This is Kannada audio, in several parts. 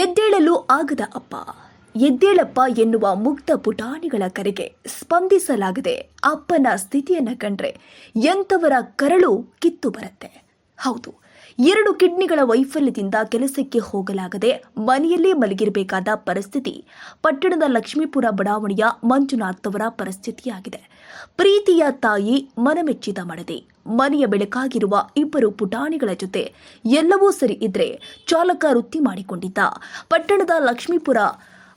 ಎದ್ದೇಳಲು ಆಗದ ಅಪ್ಪ. ಎದ್ದೇಳಪ್ಪ ಎನ್ನುವ ಮುಗ್ಧ ಪುಟಾಣಿಗಳ ಕರೆಗೆ ಸ್ಪಂದಿಸಲಾಗದೆ ಅಪ್ಪನ ಸ್ಥಿತಿಯನ್ನ ಕಂಡ್ರೆ ಎಂಥವರ ಕರಳು ಕಿತ್ತು ಬರುತ್ತೆ. ಹೌದು, ಎರಡು ಕಿಡ್ನಿಗಳ ವೈಫಲ್ಯದಿಂದ ಕೆಲಸಕ್ಕೆ ಹೋಗಲಾಗದೆ ಮನೆಯಲ್ಲೇ ಮಲಗಿರಬೇಕಾದ ಪರಿಸ್ಥಿತಿ ಪಟ್ಟಣದ ಲಕ್ಷ್ಮೀಪುರ ಬಡಾವಣೆಯ ಮಂಜುನಾಥ್ ಅವರ ಪರಿಸ್ಥಿತಿಯಾಗಿದೆ. ಪ್ರೀತಿಯ ತಾಯಿ ಮನಮೆಚ್ಚಿದ ಮಡದಿ. ಮನೆಯ ಬೆಳಕಾಗಿರುವ ಇಬ್ಬರು ಪುಟಾಣಿಗಳ ಜೊತೆ ಎಲ್ಲವೂ ಸರಿ ಇದ್ರೆ ಚಾಲಕ ವೃತ್ತಿ ಮಾಡಿಕೊಂಡಿದ್ದ. ಪಟ್ಟಣದ ಲಕ್ಷ್ಮೀಪುರ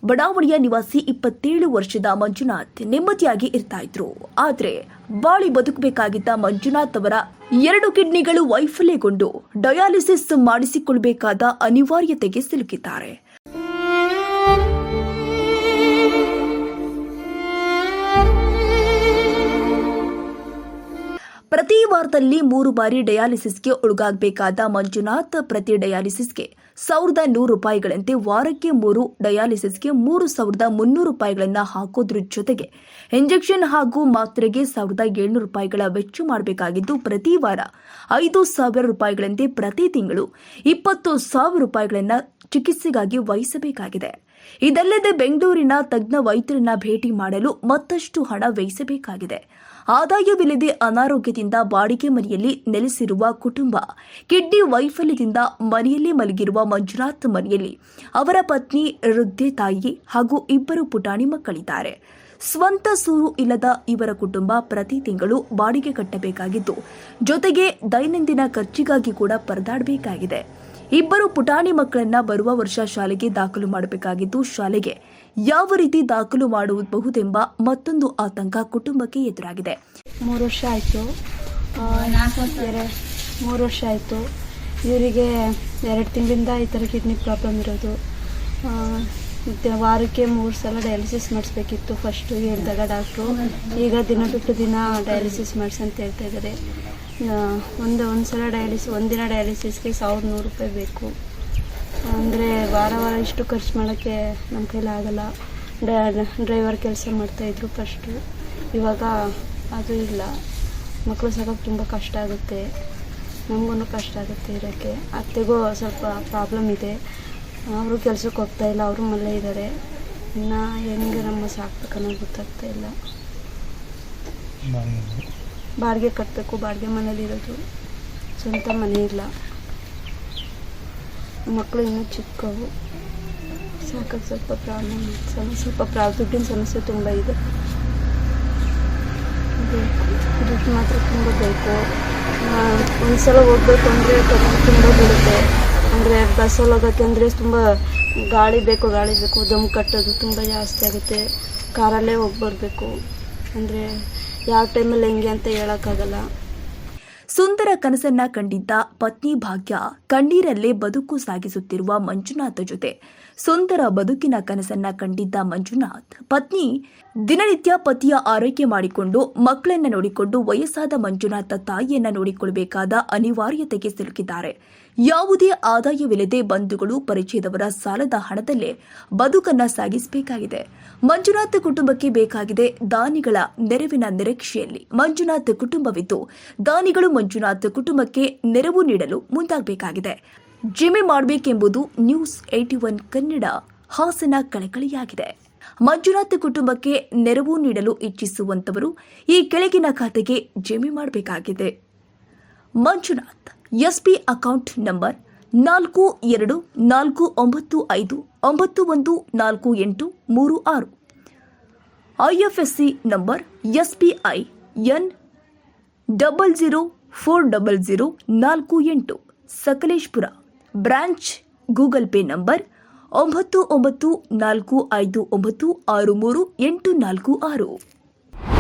ಬಡಾವಣೆಯ ನಿವಾಸಿ ಇಪ್ಪತ್ತೇಳು ವರ್ಷದ ಮಂಜುನಾಥ್ ನೆಮ್ಮದಿಯಾಗಿ ಇರ್ತಾ ಇದ್ರು. ಆದ್ರೆ ಬಾಳಿ ಬದುಕಬೇಕಾಗಿದ್ದ ಮಂಜುನಾಥ್ ಅವರ ಎರಡು ಕಿಡ್ನಿಗಳು ವೈಫಲ್ಯಗೊಂಡು ಡಯಾಲಿಸಿಸ್ ಮಾಡಿಸಿಕೊಳ್ಬೇಕಾದ ಅನಿವಾರ್ಯತೆಗೆ ಸಿಲುಕಿದ್ದಾರೆ. ವಾರದಲ್ಲಿ ಮೂರು ಬಾರಿ ಡಯಾಲಿಸಿಸ್ಗೆ ಒಳಗಾಗಬೇಕಾದ ಮಂಜುನಾಥ್ ಪ್ರತಿ ಡಯಾಲಿಸಿಸ್ಗೆ ಸಾವಿರದ ನೂರು ರೂಪಾಯಿಗಳಂತೆ ವಾರಕ್ಕೆ ಮೂರು, ಡಯಾಲಿಸಿಸ್ಗೆ ಮೂರು ಸಾವಿರದ ಮುನ್ನೂರು ರೂಪಾಯಿಗಳನ್ನು ಹಾಕೋದ್ರ ಜೊತೆಗೆ ಇಂಜೆಕ್ಷನ್ ಹಾಗೂ ಮಾತ್ರೆಗೆ ಸಾವಿರದ ಏಳ್ನೂರು ರೂಪಾಯಿಗಳ ವೆಚ್ಚ ಮಾಡಬೇಕಾಗಿದ್ದು ಪ್ರತಿ ವಾರ ಐದು ಸಾವಿರ ರೂಪಾಯಿಗಳಂತೆ ಪ್ರತಿ ತಿಂಗಳು ಇಪ್ಪತ್ತು ಸಾವಿರ ರೂಪಾಯಿಗಳನ್ನು ಚಿಕಿತ್ಸೆಗಾಗಿ ವಹಿಸಬೇಕಾಗಿದೆ. ಇದಲ್ಲದೆ ಬೆಂಗಳೂರಿನ ತಜ್ಞ ವೈದ್ಯರನ್ನ ಭೇಟಿ ಮಾಡಲು ಮತ್ತಷ್ಟು ಹಣ ವ್ಯಯಿಸಬೇಕಾಗಿದೆ. ಆದಾಯವಿಲ್ಲದೆ ಅನಾರೋಗ್ಯದಿಂದ ಬಾಡಿಗೆ ಮನೆಯಲ್ಲಿ ನೆಲೆಸಿರುವ ಕುಟುಂಬ, ಕಿಡ್ನಿ ವೈಫಲ್ಯದಿಂದ ಮನೆಯಲ್ಲಿ ಮಲಗಿರುವ ಮಂಜುನಾಥ್ ಮನೆಯಲ್ಲಿ ಅವರ ಪತ್ನಿ ವೃದ್ಧೆ ತಾಯಿ ಹಾಗೂ ಇಬ್ಬರು ಪುಟಾಣಿ ಮಕ್ಕಳಿದ್ದಾರೆ. ಸ್ವಂತ ಸೂರು ಇಲ್ಲದ ಇವರ ಕುಟುಂಬ ಪ್ರತಿ ತಿಂಗಳು ಬಾಡಿಗೆ ಕಟ್ಟಬೇಕಾಗಿದ್ದು, ಜೊತೆಗೆ ದೈನಂದಿನ ಖರ್ಚಿಗಾಗಿ ಕೂಡ ಪರದಾಡಬೇಕಾಗಿದೆ. ಇಬ್ಬರು ಪುಟಾಣಿ ಮಕ್ಕಳನ್ನ ಬರುವ ವರ್ಷ ಶಾಲೆಗೆ ದಾಖಲು ಮಾಡಬೇಕಾಗಿದ್ದು, ಶಾಲೆಗೆ ಯಾವ ರೀತಿ ದಾಖಲು ಮಾಡಬಹುದೆಂಬ ಮತ್ತೊಂದು ಆತಂಕ ಕುಟುಂಬಕ್ಕೆ ಎದುರಾಗಿದೆ. ಮೂರು ವರ್ಷ ಆಯಿತು. ಮೂರು ವರ್ಷ ಆಯಿತು. ಇವರಿಗೆ ಎರಡು ತಿಂಗಳಿಂದ ಈ ಥರ ಕಿಡ್ನಿ ಪ್ರಾಬ್ಲಮ್ ಇರೋದು. ಮತ್ತೆ ವಾರಕ್ಕೆ ಮೂರು ಸಲ ಡಯಾಲಿಸಿಸ್ ಮಾಡಿಸ್ಬೇಕಿತ್ತು ಫಸ್ಟು ಹೇಳಿದಾಗ ಡಾಕ್ಟ್ರು. ಈಗ ದಿನ ಬಿಟ್ಟು ದಿನ ಡಯಾಲಿಸಿಸ್ ಮಾಡಿಸಿ ಅಂತ ಹೇಳ್ತಾ ಇದ್ದಾರೆ. ಒಂದು ಒಂದು ಸಲ ಡಯಾಲಿಸ್, ಒಂದಿನ ಡಯಾಲಿಸಿಸ್ಗೆ ಸಾವಿರದ ನೂರು ರೂಪಾಯಿ ಬೇಕು. ಅಂದರೆ ವಾರ ವಾರ ಇಷ್ಟು ಖರ್ಚು ಮಾಡೋಕ್ಕೆ ನಮ್ಮ ಕೈಲಿ ಆಗಲ್ಲ. ಡ್ರೈವರ್ ಕೆಲಸ ಮಾಡ್ತಾಯಿದ್ರು ಫಸ್ಟು ಇವಾಗ ಅದು ಇಲ್ಲ. ಮಕ್ಕಳು ಸಾಕೋಕೆ ತುಂಬ ಕಷ್ಟ ಆಗುತ್ತೆ. ನಮಗೂ ಕಷ್ಟ ಆಗುತ್ತೆ ಇರೋಕ್ಕೆ. ಅತ್ತೆಗೂ ಸ್ವಲ್ಪ ಪ್ರಾಬ್ಲಮ್ ಇದೆ. ಅವರು ಕೆಲಸಕ್ಕೆ ಹೋಗ್ತಾ ಇಲ್ಲ ಅವರು ಮಲ್ಲೇ ಇದ್ದಾರೆ ಇನ್ನು ಹೆಂಗೆ ನಮ್ಮ ಸಾಕ್ಬೇಕು ಅನ್ನೋದು ಗೊತ್ತಾಗ್ತಾ ಇಲ್ಲ. ಬಾಡಿಗೆ ಕಟ್ಟಬೇಕು ಬಾಡಿಗೆ ಮನೇಲಿ ಇರೋದು ಸ್ವಂತ ಮನೆ ಇಲ್ಲ. ಮಕ್ಕಳು ಇನ್ನೂ ಚಿಕ್ಕವು. ಸಾಕಾಗಿ ಸ್ವಲ್ಪ ಪ್ರಾಬ್ಲಮ್ ಸಮಸ್ಯೆ ಸ್ವಲ್ಪ ಪ್ರಾ ದುಡ್ಡಿನ ಸಮಸ್ಯೆ ತುಂಬ ಇದೆ. ಬೇಕು. ದುಡ್ಡು ಮಾತ್ರ ತುಂಬ ಬೇಕು. ಒಂದು ಸಲ ಹೋಗ್ಬೇಕು ಅಂದರೆ ಖರ್ಚು ತುಂಬ ಬೀಳುತ್ತೆ ಅಂದರೆ ಬಸ್ಸಲ್ಲಿ ಹೋಗೋಕ್ಕೆ ಅಂದರೆ ತುಂಬ ಗಾಳಿ ಬೇಕು ಗಾಳಿ ಬೇಕು. ದಮ್ ಕಟ್ಟೋದು ತುಂಬ ಜಾಸ್ತಿ ಆಗುತ್ತೆ. ಕಾರಲ್ಲೇ ಹೋಗಿ ಬರಬೇಕು ಅಂದರೆ ಯಾವ ಟೈಮಲ್ಲಿ ಹೆಂಗೆ ಅಂತ ಹೇಳೋಕ್ಕಾಗಲ್ಲ. ಸುಂದರ ಕನಸನ್ನ ಕಂಡಿದ್ದ ಪತ್ನಿ ಭಾಗ್ಯ ಕಣ್ಣೀರಲ್ಲೇ ಬದುಕು ಸಾಗಿಸುತ್ತಿರುವ ಮಂಜುನಾಥ್ ಜೊತೆ. ಸುಂದರ ಬದುಕಿನ ಕನಸನ್ನ ಕಂಡಿದ್ದ ಮಂಜುನಾಥ್, ಪತ್ನಿ ದಿನನಿತ್ಯ ಪತಿಯ ಆರೈಕೆ ಮಾಡಿಕೊಂಡು ಮಕ್ಕಳನ್ನ ನೋಡಿಕೊಂಡು ವಯಸ್ಸಾದ ಮಂಜುನಾಥ ತಾಯಿಯನ್ನ ನೋಡಿಕೊಳ್ಳಬೇಕಾದ ಅನಿವಾರ್ಯತೆಗೆ ಸಿಲುಕಿದ್ದಾರೆ. ಯಾವುದೇ ಆದಾಯವಿಲ್ಲದೆ ಬಂಧುಗಳು, ಪರಿಚಯದವರ ಸಾಲದ ಹಣದಲ್ಲೇ ಬದುಕನ್ನ ಸಾಗಿಸಬೇಕಾಗಿದೆ. ಮಂಜುನಾಥ್ ಕುಟುಂಬಕ್ಕೆ ಬೇಕಾಗಿದೆ ದಾನಿಗಳ ನೆರವಿನ ನಿರೀಕ್ಷೆಯಲ್ಲಿ. ಮಂಜುನಾಥ್ ಕುಟುಂಬವಿದ್ದು, ದಾನಿಗಳು ಮಂಜುನಾಥ್ ಕುಟುಂಬಕ್ಕೆ ನೆರವು ನೀಡಲು ಮುಂದಾಗಬೇಕಾಗಿದೆ. ಜಿಮೆ ಮಾಡಬೇಕೆಂಬುದು news at one Kannada Hassan ಕಳಕಳಿಯಾಗಿದೆ. Manjunath ಕುಟುಂಬಕ್ಕೆ ನೆರವು ನೀಡಲು ಇಚ್ಛಿಸುವಂತವರು ಈ ಕೆಳಗಿನ ಖಾತೆಗೆ ಜಿಮೆ ಮಾಡಬೇಕಾಗಿದೆ. ಮಂಜುನಾಥ್ ಎಸ್ಬಿ ಅಕೌಂಟ್ ನಂಬರ್ ನಾಲ್ಕು ಎರಡು ನಾಲ್ಕು ಒಂಬತ್ತು ಐದು ಒಂಬತ್ತು ಒಂದು ನಾಲ್ಕು ಎಂಟು ಮೂರು ಆರು. IFSC number SBI N double zero four double zero ನಾಲ್ಕು ಎಂಟು. Sakleshpur. Branch Google pay number ಒಂಬತ್ತು ಒಂಬತ್ತು ನಾಲ್ಕು ಐದು ಒಂಬತ್ತು ಆರು ಮೂರು ಎಂಟು ನಾಲ್ಕು ಆರು.